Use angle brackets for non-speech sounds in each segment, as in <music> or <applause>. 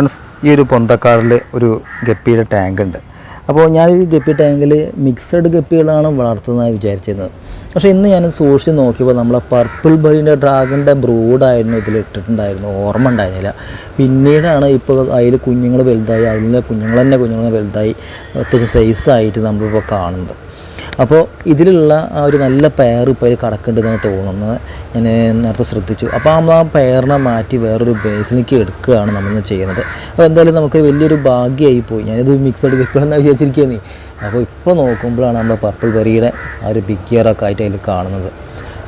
Friends ഈ ഒരു പൊന്തക്കാറിൽ ഒരു ഗപ്പിയുടെ ടാങ്ക് ഉണ്ട്. അപ്പോൾ ഞാൻ ഈ ഗപ്പി ടാങ്കിൽ മിക്സഡ് ഗപ്പികളാണ് വളർത്തുന്നതായി വിചാരിച്ചിരുന്നത്. പക്ഷേ ഇന്ന് ഞാൻ സൂക്ഷിച്ച് നോക്കിയപ്പോൾ നമ്മളെ പർപ്പിൾ ബറിന്റെ ഡ്രാഗണിന്റെ ബ്രൂഡായിരുന്നു ഇതിൽ ഇട്ടിട്ടുണ്ടായിരുന്നു ഓർമ്മ ഉണ്ടായിരുന്നില്ല. പിന്നീടാണ് ഇപ്പോൾ അതിൽ കുഞ്ഞുങ്ങൾ വലുതായി അതിലെ കുഞ്ഞുങ്ങൾ തന്നെ കുഞ്ഞുങ്ങൾ വലുതായി അത്യാവശ്യം സൈസായിട്ട് നമ്മളിപ്പോൾ കാണുന്നത്. അപ്പോൾ ഇതിലുള്ള ആ ഒരു നല്ല പെയർ ഇപ്പോൾ അതിൽ കടക്കേണ്ടതെന്ന് തോന്നുന്നത് ഞാൻ നേരത്തെ ശ്രദ്ധിച്ചു. അപ്പോൾ ആ പെയറിനെ മാറ്റി വേറൊരു ബേസിലേക്ക് എടുക്കുകയാണ് നമ്മൾ ചെയ്യുന്നത്. അപ്പോൾ എന്തായാലും നമുക്ക് വലിയൊരു ഭാഗ്യമായി പോയി. ഞാനിത് മിക്സഡ് വെക്കണമെന്ന് വിചാരിച്ചിരിക്കുന്നേ. അപ്പോൾ ഇപ്പോൾ നോക്കുമ്പോഴാണ് നമ്മുടെ പർപ്പിൾ ബെറിയുടെ ആ ഒരു ബിഗ് ഇയറൊക്കെ ആയിട്ട് അതിൽ കാണുന്നത്.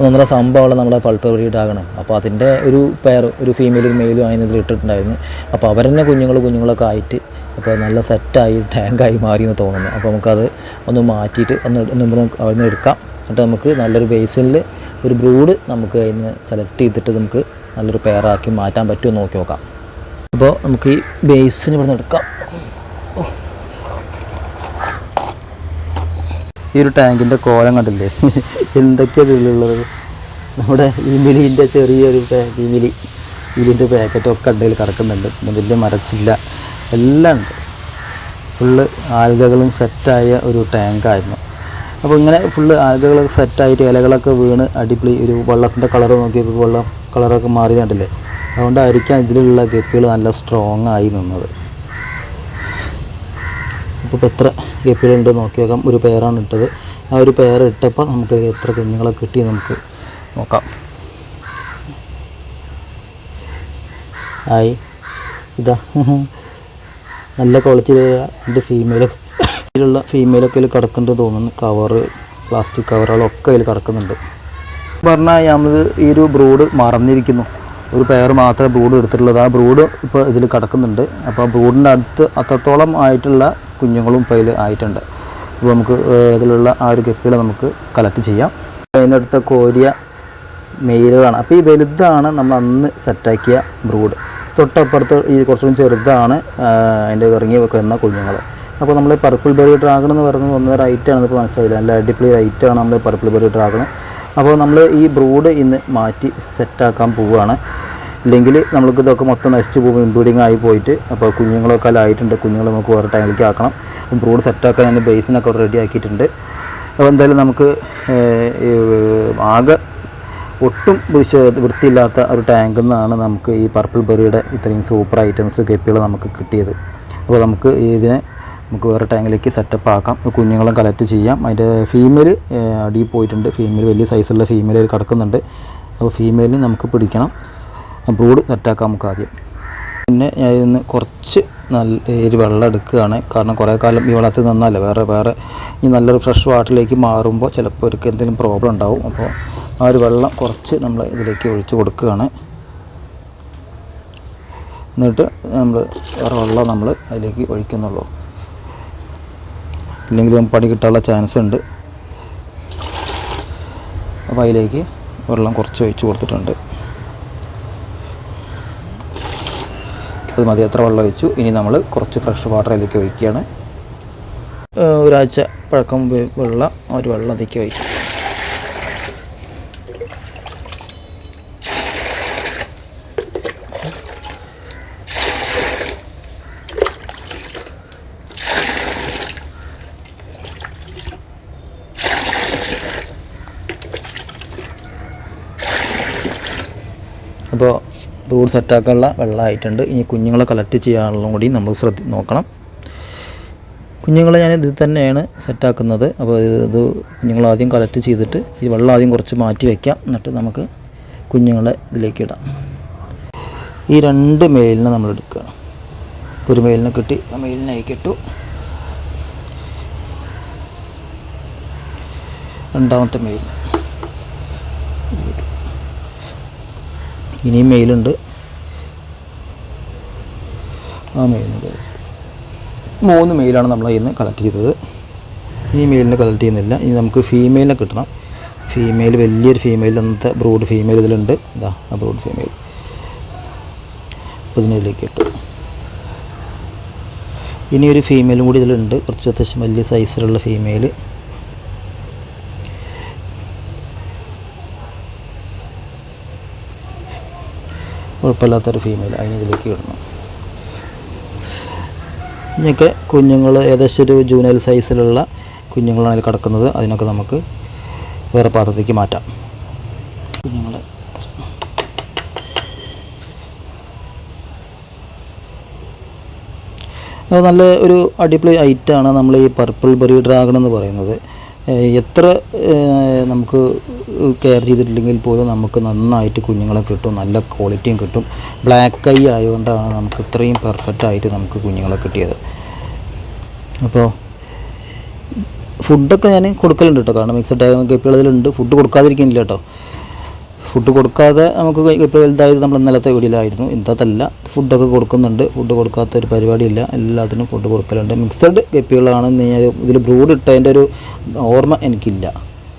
നമ്മുടെ സംഭവമുള്ള നമ്മുടെ പൾപ്പർ ബ്രീഡാകണം അപ്പോൾ അതിന്റെ ഒരു പെയർ ഒരു ഫീമെയിലും മെയിലും ആയി ഇതിൽ ഇട്ടിട്ടുണ്ടായിരുന്നു. അപ്പോൾ അവരെന്നെ കുഞ്ഞുങ്ങൾ കുഞ്ഞുങ്ങളൊക്കെ ആയിട്ട് അപ്പോൾ നല്ല സെറ്റായി ടാങ്കായി മാറി എന്ന് തോന്നുന്നു. അപ്പോൾ നമുക്കത് ഒന്ന് മാറ്റിയിട്ട് ഒന്ന് നമ്മൾ അവിടെ നിന്ന് എടുക്കാം. എന്നിട്ട് നമുക്ക് നല്ലൊരു ബേസിനിൽ ഒരു ബ്രൂഡ് നമുക്ക് അതിൽ നിന്ന് സെലക്ട് ചെയ്തിട്ട് നമുക്ക് നല്ലൊരു പെയറാക്കി മാറ്റാൻ പറ്റുമോ എന്ന് നോക്കി നോക്കാം. അപ്പോൾ നമുക്ക് ഈ ബേസിന് ഇവിടെ നിന്ന് എടുക്കാം. ഈ ഒരു ടാങ്കിന്റെ കോലം കണ്ടില്ലേ? എന്തൊക്കെയാണ് ഇതിലുള്ളത്? നമ്മുടെ ഇമിലിന്റെ ചെറിയൊരു പാക്ക് ഇമിലി ഇമിലിന്റെ പാക്കറ്റൊക്കെ ഉണ്ടെങ്കിൽ കിടക്കുന്നുണ്ട് വലിയ മരച്ചില്ല. എല്ലാം ഉണ്ട്. ഫുള്ള് ആൽഗകളും സെറ്റായ ഒരു ടാങ്കായിരുന്നു. അപ്പോൾ ഇങ്ങനെ ഫുള്ള് ആൽഗകളൊക്കെ സെറ്റായിട്ട് ഇലകളൊക്കെ വീണ് അടിപൊളി ഒരു വെള്ളത്തിന്റെ കളർ നോക്കിയപ്പോൾ വെള്ളം കളറൊക്കെ മാറി കണ്ടില്ലേ? അതുകൊണ്ടായിരിക്കാം ഇതിലുള്ള ഗപ്പികൾ നല്ല സ്ട്രോങ് ആയി നിന്നത്. അപ്പോൾ ഇപ്പോൾ എത്ര ഗപ്പികളുണ്ട് നോക്കി നോക്കാം ഒരു പേരാണ് ഇട്ടത്. ആ ഒരു പേർ ഇട്ടപ്പോൾ നമുക്ക് എത്ര കുഞ്ഞുങ്ങളെ കിട്ടി നമുക്ക് നോക്കാം. ആയി. ഇതാ. നല്ല ക്വാളിറ്റിയിലുള്ള എന്റെ ഫീമെയിൽ ഇതിലുള്ള ഫീമെയിലൊക്കെ ഇതിൽ കിടക്കുന്നുണ്ട് തോന്നുന്നു. കവറ് പ്ലാസ്റ്റിക് കവറുകളൊക്കെ അതിൽ കിടക്കുന്നുണ്ട്. പറഞ്ഞാൽ നമ്മൾ ഈ ഒരു ബ്രൂഡ് മറന്നിരിക്കുന്നു. ഒരു പെയർ മാത്രമേ ബ്രൂഡ് എടുത്തിട്ടുള്ളത് ആ ബ്രൂഡ് ഇപ്പോൾ ഇതിൽ കിടക്കുന്നുണ്ട്. അപ്പോൾ ആ ബ്രൂഡിന്റെ അടുത്ത് അത്രത്തോളം ആയിട്ടുള്ള കുഞ്ഞുങ്ങളും ഇപ്പോൾ ഇതിൽ ആയിട്ടുണ്ട്. അപ്പോൾ നമുക്ക് ഇതിലുള്ള ആ ഒരു ഗപ്പികളെ നമുക്ക് കളക്ട് ചെയ്യാം. അതിനടുത്ത കോരിയ മെയിലുകളാണ് അപ്പോൾ ഈ വലുതാണ് നമ്മൾ അന്ന് സെറ്റാക്കിയ ബ്രൂഡ് തൊട്ടപ്പുറത്ത് ഈ കുറച്ചും ചെറുതാണ് അതിന്റെ ഇറങ്ങി വെക്കുന്ന കുഞ്ഞുങ്ങൾ. അപ്പോൾ നമ്മൾ പർപ്പിൾ ബെറി ഡ്രാഗൺ എന്ന് പറയുന്നത് ഒന്നര റൈറ്റാണ് ഇപ്പോൾ മനസ്സിലായില്ല? നല്ല അടിപൊളി റൈറ്റാണ് നമ്മൾ പർപ്പിൾ ബെറി ഡ്രാഗൺ. അപ്പോൾ നമ്മൾ ഈ ബ്രൂഡ് ഇന്ന് മാറ്റി സെറ്റാക്കാൻ പോവുകയാണ്. ഇല്ലെങ്കിൽ നമ്മൾക്ക് ഇതൊക്കെ മൊത്തം നശിച്ചു പോകും ഇൻബ്രീഡിങ് ആയി പോയിട്ട്. അപ്പോൾ കുഞ്ഞുങ്ങളൊക്കെ ആയിട്ടുണ്ട് കുഞ്ഞുങ്ങൾ നമുക്ക് വേറെ ടൈമിലേക്ക് ആക്കണം. ബ്രൂഡ് സെറ്റാക്കാൻ അതിന്റെ ബേസിനൊക്കെ റെഡി ആക്കിയിട്ടുണ്ട്. അപ്പോൾ എന്തായാലും നമുക്ക് ആകെ ഒട്ടും വൃത്തിയില്ലാത്ത ഒരു ടാങ്കിൽ നിന്നാണ് നമുക്ക് ഈ പർപ്പിൾ ബെറിയുടെ ഇത്രയും സൂപ്പർ ഐറ്റംസ് ഗപ്പികൾ നമുക്ക് കിട്ടിയത്. അപ്പോൾ നമുക്ക് ഇതിനെ നമുക്ക് വേറെ ടാങ്കിലേക്ക് സെറ്റപ്പ് ആക്കാം. കുഞ്ഞുങ്ങളും കളക്ട് ചെയ്യാം. അതിന്റെ ഫീമെയിൽ അടിയിൽ പോയിട്ടുണ്ട്. ഫീമെയിൽ വലിയ സൈസുള്ള ഫീമെയിൽ കിടക്കുന്നുണ്ട്. അപ്പോൾ ഫീമെയിലിന് നമുക്ക് പിടിക്കണം. ബ്രൂഡ് സെറ്റാക്കാം നമുക്ക് ആദ്യം. പിന്നെ ഞാൻ ഇന്ന് കുറച്ച് നല്ല ഒരു വെള്ളം എടുക്കുകയാണ്. കാരണം കുറേ കാലം ഈ വെള്ളത്തിൽ നിന്നല്ല വേറെ വേറെ ഈ നല്ലൊരു ഫ്രഷ് വാട്ടറിലേക്ക് മാറുമ്പോൾ ചിലപ്പോൾ ഒരു എന്തെങ്കിലും പ്രോബ്ലം ഉണ്ടാവും. അപ്പോൾ ആ ഒരു വെള്ളം കുറച്ച് നമ്മൾ ഇതിലേക്ക് ഒഴിച്ച് കൊടുക്കുകയാണ്. എന്നിട്ട് നമ്മൾ വേറെ വെള്ളം നമ്മൾ അതിലേക്ക് ഒഴിക്കുന്നുള്ളൂ. ഇല്ലെങ്കിൽ നമുക്ക് പണി കിട്ടാനുള്ള ചാൻസ് ഉണ്ട്. അപ്പോൾ അതിലേക്ക് വെള്ളം കുറച്ച് ഒഴിച്ച് കൊടുത്തിട്ടുണ്ട്. അത് മതി എത്ര വെള്ളം ഒഴിച്ചു. ഇനി നമ്മൾ കുറച്ച് ഫ്രഷ് വാട്ടർ അതിലേക്ക് ഒഴിക്കുകയാണ്. ഒരാഴ്ച പഴക്കം വെള്ളം ഒരു വെള്ളം അതിലേക്ക് ഒഴിക്കും. അപ്പോൾ റോഡ് സെറ്റാക്കാനുള്ള വെള്ളമായിട്ടുണ്ട്. ഇനി കുഞ്ഞുങ്ങളെ കളക്ട് ചെയ്യാനുള്ളതും കൂടി നമ്മൾ ശ്രദ്ധ നോക്കണം. കുഞ്ഞുങ്ങളെ ഞാൻ ഇതിൽ തന്നെയാണ് സെറ്റാക്കുന്നത്. അപ്പോൾ ഇത് കുഞ്ഞുങ്ങൾ ആദ്യം കളക്ട് ചെയ്തിട്ട് ഈ വെള്ളം ആദ്യം കുറച്ച് മാറ്റി വയ്ക്കാം എന്നിട്ട് നമുക്ക് കുഞ്ഞുങ്ങളെ ഇതിലേക്ക് ഇടാം. ഈ രണ്ട് മെയിലിനെ നമ്മൾ എടുക്കുക. ഒരു മെയിലിനെ കിട്ടി ആ മെയിലിനെ അയക്കിട്ടു രണ്ടാമത്തെ മെയിലിന് ഇനിയും മെയിലുണ്ട്. ആ മെയിലുണ്ട്. മൂന്ന് മെയിലാണ് നമ്മൾ ഇന്ന് കളക്ട് ചെയ്തത്. ഇനി മെയിലിനെ കളക്ട് ചെയ്യുന്നില്ല. ഇനി നമുക്ക് ഫീമെയിലിനെ കിട്ടണം. ഫീമെയിൽ വലിയൊരു ഫീമെയിൽ അന്നത്തെ ബ്രൂഡ് ഫീമെയിൽ ഇതിലുണ്ട്. ഇതാ ആ ബ്രൂഡ് ഫീമെയിൽ അപ്പോൾ ഇതിനിലേക്ക് ഇട്ടു. ഇനി ഒരു ഫീമെയിലും കൂടി ഇതിലുണ്ട്. കുറച്ച് അത്യാവശ്യം വലിയ സൈസിലുള്ള ഫീമെയിൽ കുഴപ്പമില്ലാത്തൊരു ഫീമെയിൽ അതിന് ഇതിലേക്ക് ഇടണം ഇനിയൊക്കെ കുഞ്ഞുങ്ങൾ ഏകദേശം ഒരു ജൂനിയൽ സൈസിലുള്ള കുഞ്ഞുങ്ങളാണ് അതിൽ കിടക്കുന്നത്. അതിനൊക്കെ നമുക്ക് വേറെ പാത്രത്തേക്ക് മാറ്റാം. കുഞ്ഞുങ്ങളെ. അത് നല്ല ഒരു അടിപൊളി ഐറ്റാണ് നമ്മൾ ഈ പർപ്പിൾ ബെറി ഡ്രാഗൺ എന്ന് പറയുന്നത്. എത്ര നമുക്ക് കെയർ ചെയ്തിട്ടില്ലെങ്കിൽ പോലും നമുക്ക് നന്നായിട്ട് കുഞ്ഞുങ്ങളെ കിട്ടും നല്ല ക്വാളിറ്റിയും കിട്ടും. ബ്ലാക്ക് ഐ ആയതുകൊണ്ടാണ് നമുക്ക് ഇത്രയും പെർഫെക്റ്റ് ആയിട്ട് നമുക്ക് കുഞ്ഞുങ്ങളെ കിട്ടിയത്. അപ്പോൾ ഫുഡൊക്കെ ഞാൻ കൊടുക്കലുണ്ട് കേട്ടോ കാരണം മിക്സഡ് ഗപ്പികളതിലുണ്ട് ഫുഡ് കൊടുക്കാതിരിക്കുന്നില്ല കേട്ടോ ഫുഡ് കൊടുക്കാതെ നമുക്ക് ഇപ്പോൾ വലുതായത് നമ്മൾ ഇന്നലത്തെ വീടിലായിരുന്നു ഇന്നത്തല്ല ഫുഡൊക്കെ കൊടുക്കുന്നുണ്ട്. ഫുഡ് കൊടുക്കാത്ത ഒരു പരിപാടിയില്ല. എല്ലാത്തിനും ഫുഡ് കൊടുക്കലുണ്ട്. മിക്സഡ് ഗപ്പികളാണ് ഞാൻ ഇതിൽ ബ്രൂഡ് ഇട്ടതിന്റെ ഒരു ഓർമ്മ എനിക്കില്ല.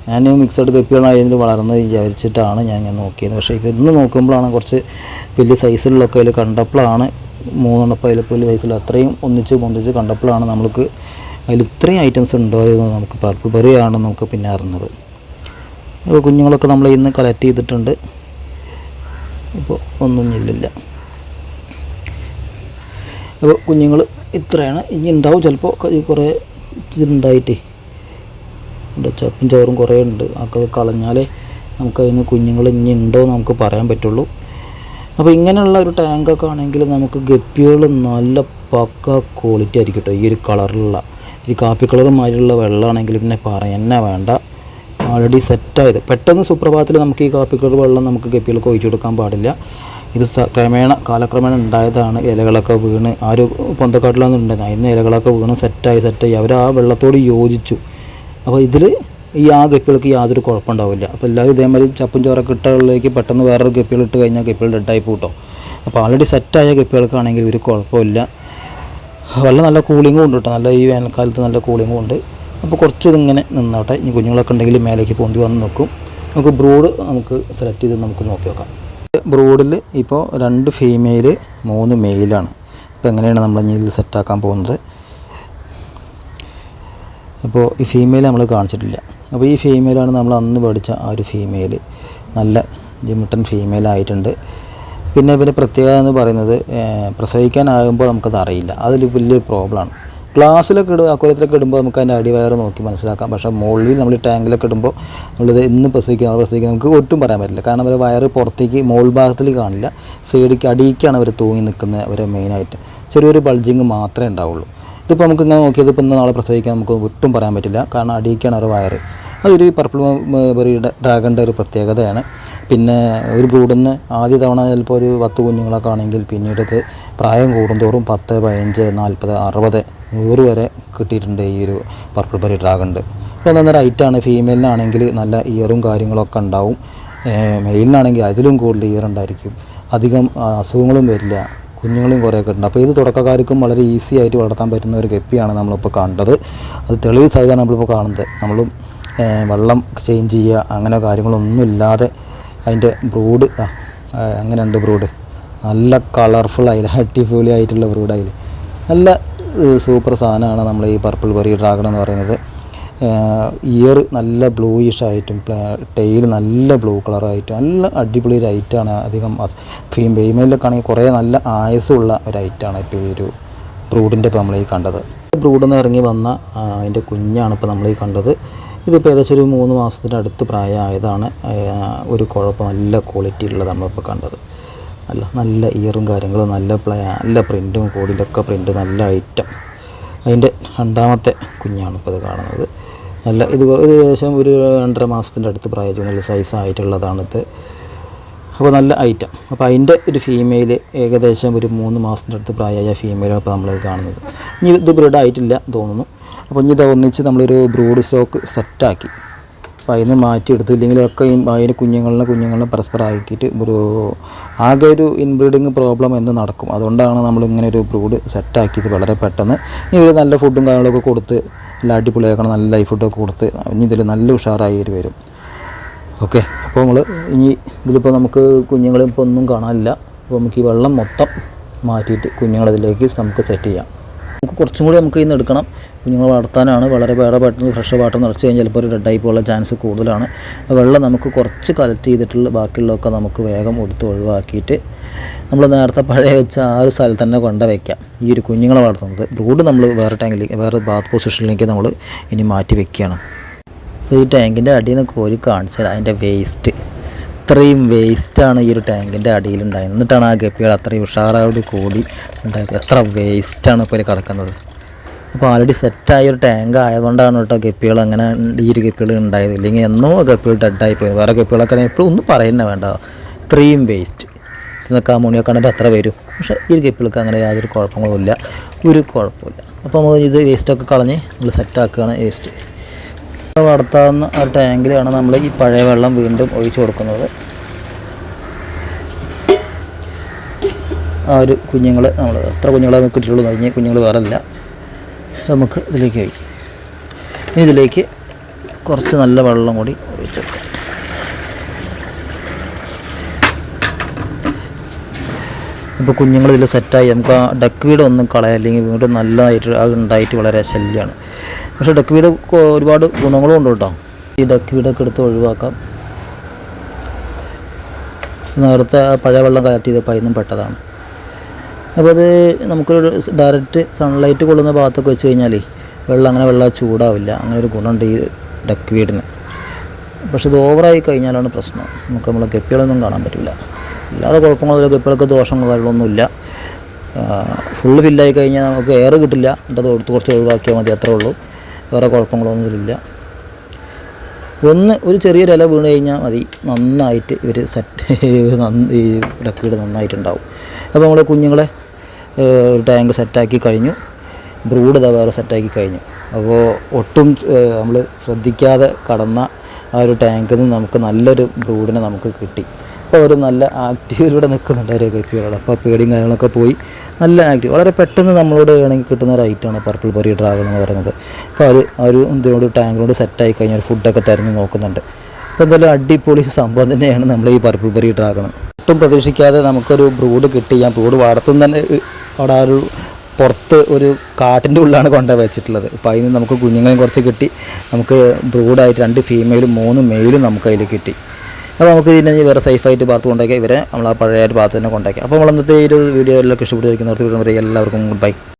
ഞാൻ മിക്സഡ് ഗപ്പികളായതിൽ വളർന്ന് വിചാരിച്ചിട്ടാണ് ഞാൻ ഇങ്ങനെ നോക്കിയത്. പക്ഷേ ഇപ്പോൾ ഇന്ന് നോക്കുമ്പോഴാണ് കുറച്ച് വലിയ സൈസിലുള്ളൊക്കെ അതിൽ കണ്ടപ്പോഴാണ് മൂന്നെണ്ണപ്പം അതിൽ വലിയ സൈസിൽ അത്രയും ഒന്നിച്ച് പൊന്നിച്ച് കണ്ടപ്പോഴാണ് നമ്മൾക്ക് അതിൽ ഇത്രയും ഐറ്റംസ് ഉണ്ടോ എന്ന് നമുക്ക് പർപ്പിൾ ബെറിയാണ് നമുക്ക് പിന്നെ അറിഞ്ഞത്. അപ്പോൾ കുഞ്ഞുങ്ങളൊക്കെ നമ്മൾ ഇന്ന് കളക്ട് ചെയ്തിട്ടുണ്ട്. ഇപ്പോൾ ഒന്നും ഇല്ലില്ല. അപ്പോൾ കുഞ്ഞുങ്ങൾ ഇത്രയാണ്. ഇനി ഉണ്ടാവും ചിലപ്പോൾ കുറേ ഇതുണ്ടായിട്ടേ. എന്റെ ചപ്പും ചോറും കുറേ ഉണ്ട്. അതൊക്കെ കളഞ്ഞാലേ നമുക്കതിന് കുഞ്ഞുങ്ങൾ ഇനി ഉണ്ടോ എന്ന് നമുക്ക് പറയാൻ പറ്റുള്ളൂ. അപ്പോൾ ഇങ്ങനെയുള്ള ഒരു ടാങ്കൊക്കെ ആണെങ്കിൽ നമുക്ക് ഗപ്പികൾ നല്ല പക്ക ക്വാളിറ്റി ആയിരിക്കും കേട്ടോ. ഈ ഒരു കളറിലുള്ള ഈ കാപ്പി കളർ മാതിരിയുള്ള വെള്ളമാണെങ്കിൽ പിന്നെ പറയുന്നേ വേണ്ട. ഓൾറെഡി സെറ്റായത് പെട്ടെന്ന് സുപ്രഭാതത്തിൽ നമുക്ക് ഈ കാപ്പി കളർ വെള്ളം നമുക്ക് ഗപ്പികൾക്ക് ഒഴിച്ചു കൊടുക്കാൻ പാടില്ല. ഇത് ക്രമേണ കാലക്രമേണ ഉണ്ടായതാണ്. ഇലകളൊക്കെ വീണ് ആ ഒരു പൊന്തക്കാട്ടിലൊന്നും ഉണ്ടായിരുന്നു അതിന് ഇലകളൊക്കെ വീണ് സെറ്റായി സെറ്റായി അവർ ആ വെള്ളത്തോട് യോജിച്ചു. അപ്പോൾ ഇതിൽ ഈ ആ ഗപ്പികൾക്ക് യാതൊരു കുഴപ്പമുണ്ടാവില്ല. അപ്പോൾ എല്ലാവരും ഇതേമാതിരി ചപ്പും ചോറൊക്കെ ഇട്ടുള്ളിലേക്ക് പെട്ടെന്ന് വേറൊരു ഗപ്പികൾ ഇട്ട് കഴിഞ്ഞാൽ ഗപ്പികൾ ഡെഡായി പോട്ടോ. അപ്പോൾ ആൾറെഡി സെറ്റായ ഗപ്പികൾക്കാണെങ്കിൽ ഒരു കുഴപ്പമില്ല. വെള്ളം നല്ല കൂളിങ്ങും ഉണ്ട് കേട്ടോ നല്ല ഈ വേനൽക്കാലത്ത് നല്ല കൂളിങ്ങും ഉണ്ട്. അപ്പോൾ കുറച്ച് ഇതിങ്ങനെ നിന്നോട്ടെ. ഇനി കുഞ്ഞുങ്ങളൊക്കെ ഉണ്ടെങ്കിൽ മേലേക്ക് പൊന്തി വന്ന് നോക്കും. നമുക്ക് ബ്രൂഡ് നമുക്ക് സെലക്ട് ചെയ്ത് നമുക്ക് നോക്കി നോക്കാം. ബ്രൂഡിൽ ഇപ്പോൾ രണ്ട് ഫീമെയിൽ മൂന്ന് മെയിലാണ് ഇപ്പോൾ എങ്ങനെയാണ് നമ്മൾ ഇനി ഇതിൽ സെറ്റാക്കാൻ പോകുന്നത്? അപ്പോൾ ഈ ഫീമെയിൽ നമ്മൾ കാണിച്ചിട്ടില്ല. അപ്പോൾ ഈ ഫീമെയിലാണ് നമ്മൾ അന്ന് പഠിച്ച ആ ഒരു ഫീമെയിൽ നല്ല ജിമിട്ടൻ ഫീമെയിൽ ആയിട്ടുണ്ട്. പിന്നെ ഇവന്റെ പ്രത്യേകത എന്ന് പറയുന്നത് പ്രസവിക്കാനാകുമ്പോൾ നമുക്കത് അറിയില്ല. അതൊരു വലിയ പ്രോബ്ലമാണ് ഗ്ലാസ്സിലൊക്കെ ഇടുക അക്കുലത്തിലൊക്കെ ഇടുമ്പോൾ നമുക്ക് അതിന്റെ അടിവയറ് നോക്കി മനസ്സിലാക്കാം. പക്ഷേ മുകളിൽ നമ്മൾ ടാങ്കിലൊക്കെ ഇടുമ്പോൾ നമ്മളിത് ഇന്ന് പ്രസവിക്കുക പ്രസവിക്കുക നമുക്ക് ഒട്ടും പറയാൻ പറ്റില്ല. കാരണം അവർ വയർ പുറത്തേക്ക് മോൾ ഭാഗത്തിൽ കാണില്ല സൈഡിക്ക് അടിയിക്കാണ് അവർ തൂങ്ങി നിൽക്കുന്നത് അവരെ മെയിനായിട്ട് ചെറിയൊരു ബൾജിങ് മാത്രമേ ഉണ്ടാവുള്ളൂ. ഇതിപ്പോൾ നമുക്ക് ഇങ്ങനെ നോക്കിയത് ഇപ്പോൾ നാളെ പ്രസവിക്കാൻ നമുക്ക് ഒട്ടും പറയാൻ പറ്റില്ല. കാരണം അടിയിക്കാണ് അവർ വയർ അതൊരു പർപ്പിൾ ബെറിയുടെ ഡ്രാഗണിന്റെ ഒരു പ്രത്യേകതയാണ്. പിന്നെ ഒരു ബ്രൂഡിന്ന് ആദ്യ തവണ ചിലപ്പോൾ ഒരു പത്ത് കുഞ്ഞുങ്ങളൊക്കെ ആണെങ്കിൽ പിന്നീട് ഇത് പ്രായം കൂടുന്തോറും പത്ത് പതിനഞ്ച് നാൽപ്പത് അറുപത് നൂറ് വരെ കിട്ടിയിട്ടുണ്ട് ഈ ഒരു പർപ്പിൾ ബെറി ഡ്രാഗണ്ട് അപ്പോൾ നല്ല റൈറ്റാണ് ഫീമെയിലിനാണെങ്കിൽ നല്ല ഇയറും കാര്യങ്ങളൊക്കെ ഉണ്ടാവും. മെയിലിനാണെങ്കിൽ അതിലും കൂടുതൽ ഇയർ ഉണ്ടായിരിക്കും. അധികം അസുഖങ്ങളും വരില്ല. കുഞ്ഞുങ്ങളും കുറേയൊക്കെ ഉണ്ട്. അപ്പോൾ ഇത് തുടക്കക്കാർക്കും വളരെ ഈസി ആയിട്ട് വളർത്താൻ പറ്റുന്ന ഒരു ഗപ്പിയാണ് നമ്മളിപ്പോൾ കണ്ടത് അത് തെളിവ് സഹിതമാണ് നമ്മളിപ്പോൾ കാണുന്നത്. നമ്മളും വെള്ളം ചേഞ്ച് ചെയ്യുക അങ്ങനെ കാര്യങ്ങളൊന്നും ഇല്ലാതെ അതിന്റെ ബ്രൂഡ് അങ്ങനെ ഉണ്ട് ബ്രൂഡ് നല്ല കളർഫുൾ ആയില്ല അടിപൊളി ആയിട്ടുള്ള ബ്രൂഡ് അതിൽ നല്ല സൂപ്പർ സാധനമാണ് നമ്മൾ ഈ പർപ്പിൾ ബെറി ഡ്രാഗൺ എന്ന് പറയുന്നത്. ഇയർ നല്ല ബ്ലൂയിഷ് ആയിട്ടും ടെയിൽ നല്ല ബ്ലൂ കളറായിട്ടും നല്ല അടിപൊളി ഒരു ഐറ്റാണ് അധികം ഫീം ഫീമെയിലൊക്കെ ആണെങ്കിൽ കുറേ നല്ല ആയസമുള്ള ഒരു ഐറ്റാണ് ഇപ്പോൾ ഈ ഒരു ബ്രൂഡിന്റെ ഇപ്പോൾ നമ്മൾ ഈ കണ്ടത്. ബ്രൂഡിൽ നിന്ന് ഇറങ്ങി വന്ന അതിന്റെ കുഞ്ഞാണ് ഇപ്പോൾ നമ്മൾ ഈ കണ്ടത്. ഇതിപ്പോൾ ഏകദേശം ഒരു മൂന്ന് മാസത്തിന്റെ അടുത്ത് പ്രായമായതാണ് ഒരു കുഴപ്പം നല്ല ക്വാളിറ്റി ഉള്ളത് നമ്മളിപ്പോൾ കണ്ടത്. നല്ല നല്ല ഇയറും കാര്യങ്ങളും നല്ല പ്ലേ നല്ല പ്രിന്റും കോഡിലൊക്കെ പ്രിന്റ് നല്ല ഐറ്റം അതിന്റെ രണ്ടാമത്തെ കുഞ്ഞാണ് ഇപ്പോൾ ഇത് കാണുന്നത്. നല്ല ഇത് ഇത് ഏകദേശം ഒരു രണ്ടര മാസത്തിന്റെ അടുത്ത് പ്രായം നല്ല സൈസ് ഇത്. അപ്പോൾ നല്ല ഐറ്റം അപ്പോൾ അതിന്റെ ഒരു ഫീമെയിൽ ഏകദേശം ഒരു മൂന്ന് മാസത്തിന്റെ അടുത്ത് പ്രായമായ ഫീമെയിലാണ് ഇപ്പോൾ നമ്മൾ കാണുന്നത്. ഇനി ഇത് ബ്രീഡ് ആയിട്ടില്ല തോന്നുന്നു. അപ്പോൾ ഇനി ഇത് ഒന്നിച്ച് നമ്മളൊരു ബ്രൂഡ് സ്റ്റോക്ക് സെറ്റാക്കി അതിന് മാറ്റിയെടുത്തു. ഇല്ലെങ്കിൽ ഒക്കെ അതിന് കുഞ്ഞുങ്ങളിനെ കുഞ്ഞുങ്ങളെ പരസ്പരം ആക്കിയിട്ട് ഒരു ആകെ ഒരു ഇൻബ്രീഡിങ് പ്രോബ്ലം എന്ന് നടക്കും. അതുകൊണ്ടാണ് നമ്മൾ ഇങ്ങനെ ഒരു ബ്രൂഡ് സെറ്റാക്കിയത് വളരെ പെട്ടെന്ന്. ഇനി ഒരു നല്ല ഫുഡും കാര്യങ്ങളൊക്കെ കൊടുത്ത് നല്ല അടിപൊളിയാക്കണം നല്ല ലൈഫ് ഫുഡൊക്കെ കൊടുത്ത് ഇനി ഇതിൽ നല്ല ഉഷാറായി വരും. ഓക്കെ അപ്പോൾ നമ്മൾ ഇനി ഇതിലിപ്പോൾ നമുക്ക് കുഞ്ഞുങ്ങളിപ്പോൾ ഒന്നും കാണാനില്ല. അപ്പോൾ നമുക്ക് ഈ വെള്ളം മൊത്തം മാറ്റിയിട്ട് കുഞ്ഞുങ്ങളതിലേക്ക് നമുക്ക് സെറ്റ് ചെയ്യാം. നമുക്ക് കുറച്ചും കൂടി നമുക്ക് ഇന്ന് എടുക്കണം. കുഞ്ഞുങ്ങൾ വളർത്താനാണ് വളരെ വേറെ പെട്ടെന്ന് ഫ്രഷ് വാട്ടർ നിറച്ച് കഴിഞ്ഞാൽ ചിലപ്പോൾ ഒരു ആയി പോകാനുള്ള ചാൻസ് കൂടുതലാണ്. വെള്ളം നമുക്ക് കുറച്ച് കളക്ട് ചെയ്തിട്ടുള്ള ബാക്കിയുള്ളതൊക്കെ നമുക്ക് വേഗം എടുത്ത് ഒഴിവാക്കിയിട്ട് നമ്മൾ നേരത്തെ പഴയ വെച്ച ആ ഒരു സ്ഥലത്ത് തന്നെ കൊണ്ട വയ്ക്കാം ഈ ഒരു കുഞ്ഞുങ്ങളെ വളർത്തുന്നത്. ബ്രൂഡ് നമ്മൾ വേറെ ടാങ്കിലേക്ക് വേറെ ബാത്ത് പൊസിഷനിലേക്ക് നമ്മൾ ഇനി മാറ്റി വെക്കുകയാണ്. ഈ ടാങ്കിന്റെ അടിയിൽ നിന്ന് കോരി കാണിച്ചാൽ അതിന്റെ വേസ്റ്റ് ഇത്രയും വേസ്റ്റാണ് ഈ ഒരു ടാങ്കിന്റെ അടിയിൽ ഉണ്ടായത് എന്നിട്ടാണ് ആ ഗപ്പികൾ അത്രയും ഉഷാറോട് കൂടി ഉണ്ടായത്. എത്ര വേസ്റ്റാണ് ഇപ്പോൾ കിടക്കുന്നത്. അപ്പോൾ ആൾറെഡി സെറ്റായ ഒരു ടാങ്ക് ആയതുകൊണ്ടാണ് കേട്ടോ ഗപ്പികൾ അങ്ങനെ ഈ ഒരു ഗപ്പികൾ ഉണ്ടായത്. ഇല്ലെങ്കിൽ എന്നോ ഗപ്പികൾ ഡെഡായി പോയി വേറെ ഗപ്പികളൊക്കെ എപ്പോഴും ഒന്നും പറയുന്നേ വേണ്ട. ഇത്രയും വേസ്റ്റ് ഇന്നൊക്കെ ആ മുണിയൊക്കെ കണ്ടിട്ട് അത്ര വരും. പക്ഷേ ഈ ഒരു ഗപ്പികൾക്ക് അങ്ങനെ യാതൊരു കുഴപ്പങ്ങളും ഇല്ല. ഒരു കുഴപ്പമില്ല അപ്പോൾ നമ്മൾ ഇത് വേസ്റ്റൊക്കെ കളഞ്ഞ് നമ്മൾ സെറ്റാക്കുകയാണ് വേസ്റ്റ് വളർത്താവുന്ന ഒരു ടാങ്കിലാണ് നമ്മൾ ഈ പഴയ വെള്ളം വീണ്ടും ഒഴിച്ചു കൊടുക്കുന്നത്. ആ ഒരു കുഞ്ഞുങ്ങൾ നമ്മൾ എത്ര കുഞ്ഞുങ്ങളെ നമുക്ക് കിട്ടിയുള്ളൂ കഴിഞ്ഞ കുഞ്ഞുങ്ങൾ വേറെ ഇല്ല നമുക്ക് ഇതിലേക്ക് ഒഴിക്കും. ഇനി ഇതിലേക്ക് കുറച്ച് നല്ല വെള്ളം കൂടി ഒഴിച്ചു കൊടുക്കാം. ഇപ്പോൾ കുഞ്ഞുങ്ങൾ ഇതിൽ സെറ്റായി നമുക്ക് ആ ഡക്ക് വീട് ഒന്നും കളയാം അല്ലെങ്കിൽ വീണ്ടും നല്ലതായിട്ട് അത് ഉണ്ടായിട്ട് വളരെ ശല്യമാണ്. പക്ഷേ ഡക്ക് വീട് ഒരുപാട് ഗുണങ്ങളും ഉണ്ട് കേട്ടോ. ഈ ഡക്ക് വീടൊക്കെ എടുത്ത് ഒഴിവാക്കാം. നേരത്തെ പഴയ വെള്ളം കയറ്റി ചെയ്തപ്പോൾ അതിനും പെട്ടതാണ്. അപ്പോൾ അത് നമുക്കൊരു ഡയറക്റ്റ് സൺലൈറ്റ് കൊള്ളുന്ന ഭാഗത്തൊക്കെ വെച്ച് കഴിഞ്ഞാൽ വെള്ളം അങ്ങനെ വെള്ളം ചൂടാവില്ല. അങ്ങനെ ഒരു ഗുണമുണ്ട് ഈ ഡക്ക് വീടിന് പക്ഷെ ഇത് ഓവറായി കഴിഞ്ഞാലാണ് പ്രശ്നം. നമുക്ക് നമ്മളെ ഗപ്പികളൊന്നും കാണാൻ പറ്റില്ല. അല്ലാതെ കുഴപ്പങ്ങളില്ല ഗപ്പികൾക്ക് ദോഷങ്ങളോ കാര്യങ്ങളൊന്നുമില്ല ഫുള്ള് ഫില്ലായി കഴിഞ്ഞാൽ നമുക്ക് എയർ കിട്ടില്ല. എന്നിട്ട് അത് കൊടുത്ത് കുറച്ച് ഒഴിവാക്കിയാൽ മതി. അത്രേ ഉള്ളൂ. വേറെ കുഴപ്പങ്ങളൊന്നുമില്ല. ഒന്ന് ഒരു ചെറിയൊരു ഇല വീണ് കഴിഞ്ഞാൽ മതി. നന്നായിട്ട് ഇവർ സെറ്റ് <laughs> ഈ ഇടക്കീട് നന്നായിട്ടുണ്ടാവും. അപ്പോൾ നമ്മൾ കുഞ്ഞുങ്ങളെ ഒരു ടാങ്ക് സെറ്റാക്കി കഴിഞ്ഞു. ബ്രൂഡ് ഇതാ വേറെ സെറ്റാക്കി കഴിഞ്ഞു. അപ്പോൾ ഒട്ടും നമ്മൾ ശ്രദ്ധിക്കാതെ കടന്ന ആ ഒരു ടാങ്കിൽ നിന്ന് നമുക്ക് നല്ലൊരു ബ്രൂഡിനെ നമുക്ക് കിട്ടി. അപ്പോൾ ഒരു നല്ല ആക്റ്റീവിലൂടെ നിൽക്കുന്നുണ്ട് ഒരു ഗപ്പികളോട് അപ്പോൾ പേടിയും കാര്യങ്ങളൊക്കെ പോയി. നല്ല ആക്റ്റീവ് വളരെ പെട്ടെന്ന് നമ്മളോട് വേണമെങ്കിൽ കിട്ടുന്ന ഒരു ഐറ്റമാണ് പർപ്പിൾ പൊറി ഡ്രാഗൺ എന്ന് പറയുന്നത്. അപ്പോൾ അവർ അവർ ഇതിനോട് ടാങ്കിനോട് സെറ്റായി കഴിഞ്ഞാൽ ഫുഡൊക്കെ തിരഞ്ഞ് നോക്കുന്നുണ്ട്. അപ്പോൾ എന്തായാലും അടിപൊളി സംഭവം തന്നെയാണ് നമ്മൾ ഈ പർപ്പിൾ പൊറി ഡ്രാഗൺ ഒട്ടും പ്രതീക്ഷിക്കാതെ നമുക്കൊരു ബ്രൂഡ് കിട്ടി. ഞാൻ ബ്രൂഡ് വളർത്തുന്ന തന്നെ അവിടെ ആ ഒരു പുറത്ത് ഒരു കാട്ടിന്റെ ഉള്ളിലാണ് കൊണ്ടുപോയി വെച്ചിട്ടുള്ളത്. അപ്പോൾ അതിന് നമുക്ക് കുഞ്ഞുങ്ങളെയും കുറച്ച് കിട്ടി. നമുക്ക് ബ്രൂഡായിട്ട് രണ്ട് ഫീമെയിലും മൂന്ന് മെയിലും നമുക്ക് അതിൽ കിട്ടി. അപ്പോൾ നമുക്ക് ഇതിനെ വേറെ സേഫായിട്ട് ഭാഗത്ത് കൊണ്ടാക്കി ഇവരെ നമ്മൾ ആ പഴയ ഭാഗത്ത് തന്നെ കൊണ്ടാക്കി അപ്പോൾ നമ്മൾ ഇന്നത്തെ ഈ ഒരു വീഡിയോ എല്ലാവർക്കും ഇഷ്ടപ്പെട്ടിരിക്കുന്നവർക്ക് വീഡിയോ എല്ലാവർക്കും ഗുഡ് ബൈ